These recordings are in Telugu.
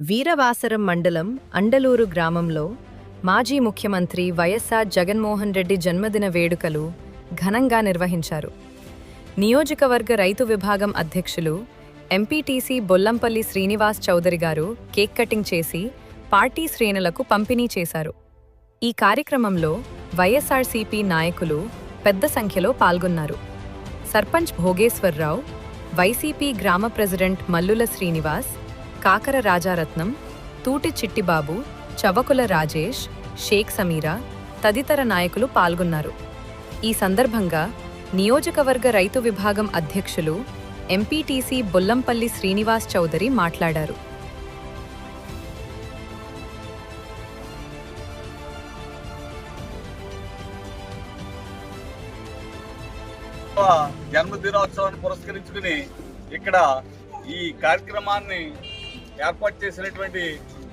వీరవాసరం మండలం అండలూరు గ్రామంలో మాజీ ముఖ్యమంత్రి వైఎస్ఆర్ జగన్మోహన్ రెడ్డి జన్మదిన వేడుకలు ఘనంగా నిర్వహించారు. నియోజకవర్గ రైతు విభాగం అధ్యక్షులు ఎంపీటీసీ బొల్లంపల్లి శ్రీనివాస్ చౌదరి గారు కేక్ కటింగ్ చేసి పార్టీ శ్రేణులకు పంపిణీ చేశారు. ఈ కార్యక్రమంలో వైఎస్ఆర్సీపీ నాయకులు పెద్ద సంఖ్యలో పాల్గొన్నారు. సర్పంచ్ భోగేశ్వర్రావు వైసీపీ గ్రామ ప్రెసిడెంట్ మల్లుల శ్రీనివాస్ కాకర రాజారత్నం తూటి చిట్టిబాబు చవకుల రాజేష్ షేక్ సమీరా తదితర నాయకులు పాల్గొన్నారు. ఈ సందర్భంగా నియోజకవర్గ రైతు విభాగం అధ్యక్షులు ఎంపీటీసీ బొల్లంపల్లి శ్రీనివాస్ చౌదరి మాట్లాడారు. జన్మదినోత్సవాన్ని పురస్కరించుకుని ఇక్కడ ఈ కార్యక్రమాన్ని ఏర్పాటు చేసినటువంటి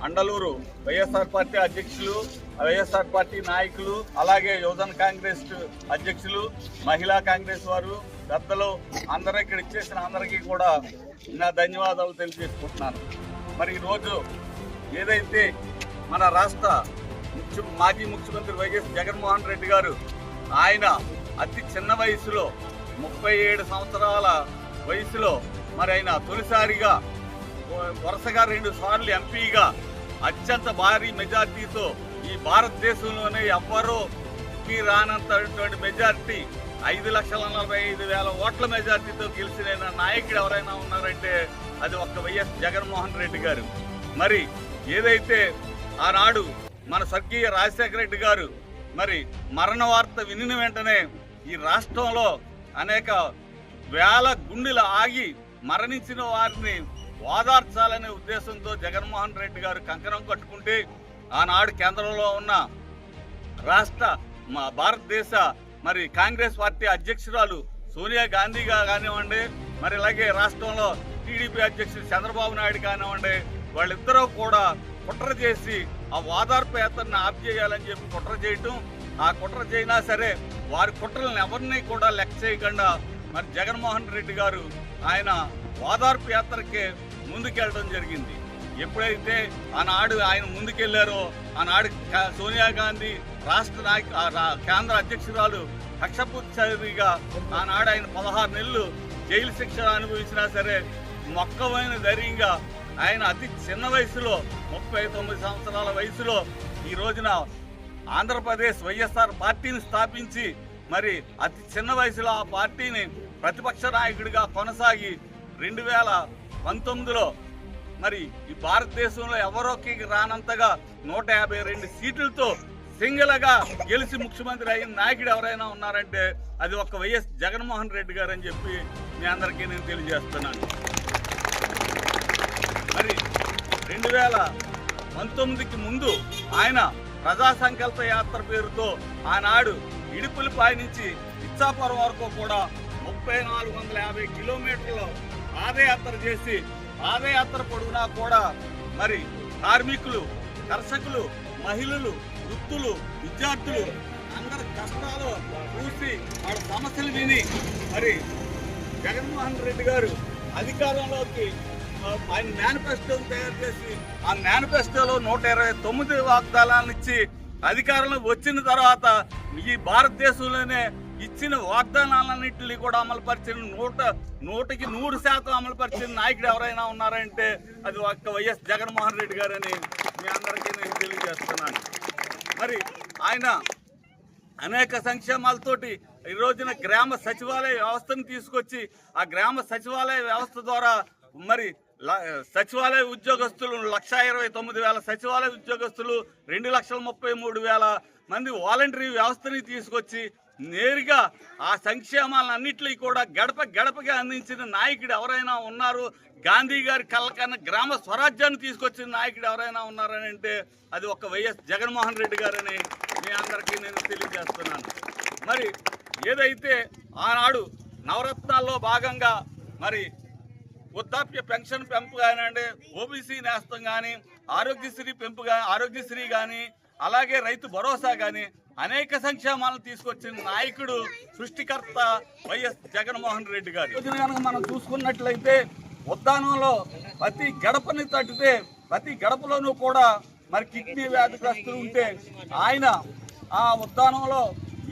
అండలూరు వైఎస్ఆర్ పార్టీ అధ్యక్షులు వైఎస్ఆర్ పార్టీ నాయకులు అలాగే యువజన కాంగ్రెస్ అధ్యక్షులు మహిళా కాంగ్రెస్ వారు పెద్దలు అందరూ ఇక్కడ ఇచ్చేసిన అందరికీ కూడా నా ధన్యవాదాలు తెలియజేసుకుంటున్నాను. మరి ఈరోజు ఏదైతే మన రాష్ట్ర ముఖ్య మాజీ ముఖ్యమంత్రి వైఎస్ జగన్మోహన్ రెడ్డి గారు ఆయన అతి చిన్న వయసులో ముప్పై ఏడు సంవత్సరాల వయసులో మరి ఆయన తొలిసారిగా వరుసగా రెండు సార్లు ఎంపీగా అత్యంత భారీ మెజార్టీతో ఈ భారతదేశంలోనే ఎవ్వరూకి రానంతటువంటి మెజార్టీ ఐదు లక్షల నలభై ఐదు వేల ఓట్ల మెజార్టీతో గెలిచిన నాయకుడు ఎవరైనా ఉన్నారంటే అది ఒక్క వైఎస్ జగన్మోహన్ రెడ్డి గారు. మరి ఏదైతే ఆనాడు మన స్వర్గీయ రాజశేఖర రెడ్డి గారు మరి మరణ వార్త వినిన వెంటనే ఈ రాష్ట్రంలో అనేక వేల గుండెలు ఆగి మరణించిన వారిని ఓదార్చాలనే ఉద్దేశంతో జగన్మోహన్ రెడ్డి గారు కంకణం కట్టుకుంటే ఆనాడు కేంద్రంలో ఉన్న రాష్ట్ర మా భారతదేశ మరి కాంగ్రెస్ పార్టీ అధ్యక్షురాలు సోనియా గాంధీగా కానివ్వండి మరి అలాగే రాష్ట్రంలో టీడీపీ అధ్యక్షుడు చంద్రబాబు నాయుడు కానివ్వండి వాళ్ళిద్దరూ కూడా కుట్ర చేసి ఆ ఓదార్పు యాత్రను ఆప్ చేయాలని చెప్పి కుట్ర చేయటం. ఆ కుట్ర చేయినా సరే వారి కుట్రలను ఎవరిని కూడా లెక్క చేయకుండా మరి జగన్మోహన్ రెడ్డి గారు ఆయన ఓదార్పు యాత్రకే ముందుకెళ్ళడం జరిగింది. ఎప్పుడైతే ఆనాడు ఆయన ముందుకెళ్ళారో ఆనాడు సోనియా గాంధీ రాష్ట్ర నాయక ఆ కేంద్ర అధ్యక్షురాలు కక్షపుచ్చరిగా ఆనాడు ఆయన పదహారు నెలలు జైలు శిక్ష అనుభవించినా సరే మొక్కమైన ధైర్యంగా ఆయన అతి చిన్న వయసులో ముప్పై తొమ్మిది సంవత్సరాల వయసులో ఈ రోజున ఆంధ్రప్రదేశ్ వైఎస్ఆర్ పార్టీని స్థాపించి మరి అతి చిన్న వయసులో ఆ పార్టీని ప్రతిపక్ష నాయకుడిగా కొనసాగి రెండు వేల పంతొమ్మిదిలో మరి ఈ భారతదేశంలో ఎవరోకి రానంతగా నూట యాభై రెండు సీట్లతో సింగిల్గా గెలిచి ముఖ్యమంత్రి అయిన నాయకుడు ఎవరైనా ఉన్నారంటే అది ఒక వైఎస్ జగన్మోహన్ రెడ్డి గారు అని చెప్పి మీ అందరికీ నేను తెలియజేస్తున్నాను. మరి రెండు వేల పంతొమ్మిదికి ముందు ఆయన ప్రజా సంకల్ప యాత్ర పేరుతో ఆనాడు ఇడుపులపాయ నుంచి ఇచ్చాపురం వరకు కూడా ముప్పై నాలుగు వందల యాభై కిలోమీటర్లు పాదయాత్ర చేసి పాదయాత్ర పొడుగునా కూడా మరి కార్మికులు కర్షకులు మహిళలు వృత్తులు విద్యార్థులు అందరి కష్టాలు చూసి వాళ్ళ సమస్యలు విని మరి జగన్మోహన్ రెడ్డి గారు అధికారంలోకి ఆయన మేనిఫెస్టోని తయారు చేసి ఆ మేనిఫెస్టోలో నూట ఇరవై తొమ్మిది వాగ్దానాలను ఇచ్చి అధికారంలో వచ్చిన తర్వాత ఈ భారతదేశంలోనే ఇచ్చిన వాగ్దానాలన్నింటినీ కూడా అమలుపరిచిన నూట నూటికి నూరు శాతం అమలుపరిచిన నాయకుడు ఎవరైనా ఉన్నారంటే అది ఒక్క వైఎస్ జగన్మోహన్ రెడ్డి గారని మీ అందరికీ నేను తెలియజేస్తున్నాను. మరి ఆయన అనేక సంక్షేమాలతోటి ఈ రోజున గ్రామ సచివాలయ వ్యవస్థను తీసుకొచ్చి ఆ గ్రామ సచివాలయ వ్యవస్థ ద్వారా మరి ల- సచివాలయ ఉద్యోగస్తులు లక్ష ఇరవై తొమ్మిది వేల సచివాలయ ఉద్యోగస్తులు రెండు లక్షల ముప్పై మూడు వేల మంది వాలంటరీ వ్యవస్థని తీసుకొచ్చి నేరుగా ఆ సంక్షేమాలన్నింటినీ కూడా గడప గడపగా అందించిన నాయకుడు ఎవరైనా ఉన్నారు? గాంధీ గారి కళ్ళకన్నా గ్రామ స్వరాజ్యాన్ని తీసుకొచ్చిన నాయకుడు ఎవరైనా ఉన్నారని అంటే అది ఒక వైఎస్ జగన్మోహన్ రెడ్డి గారని మీ అందరికీ నేను తెలియజేస్తున్నాను. మరి ఏదైతే ఆనాడు నవరత్నాల్లో భాగంగా మరి వృద్ధాప్య పెన్షన్ పెంపు కానివ్వండి ఓబీసీ నేస్తం కానీ ఆరోగ్యశ్రీ పెంపు కానీ ఆరోగ్యశ్రీ కానీ అలాగే రైతు భరోసా కానీ అనేక సంక్షేమాలను తీసుకొచ్చిన నాయకుడు సృష్టికర్త వైఎస్ జగన్మోహన్ రెడ్డి గారు. కనుక మనం చూసుకున్నట్లయితే ఉద్దానంలో ప్రతి గడపని తట్టితే ప్రతి గడపలోనూ కూడా మరి కిడ్నీ వ్యాధిగ్రస్తులు ఉంటే ఆయన ఆ ఉద్దానంలో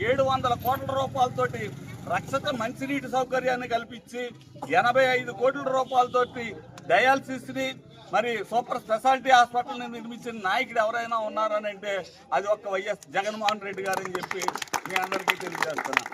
ఏడు వందల కోట్ల రూపాయలతోటి రక్షత మంచినీటి సౌకర్యాన్ని కల్పించి ఎనభై ఐదు కోట్ల రూపాయలతోటి డయాలసిస్ని మరి సూపర్ స్పెషాలిటీ హాస్పిటల్ని నిర్మించిన నాయకుడు ఎవరైనా ఉన్నారని అంటే అది ఒక్క వైఎస్ జగన్మోహన్ రెడ్డి గారని చెప్పి మీ అందరికీ తెలియజేస్తున్నాను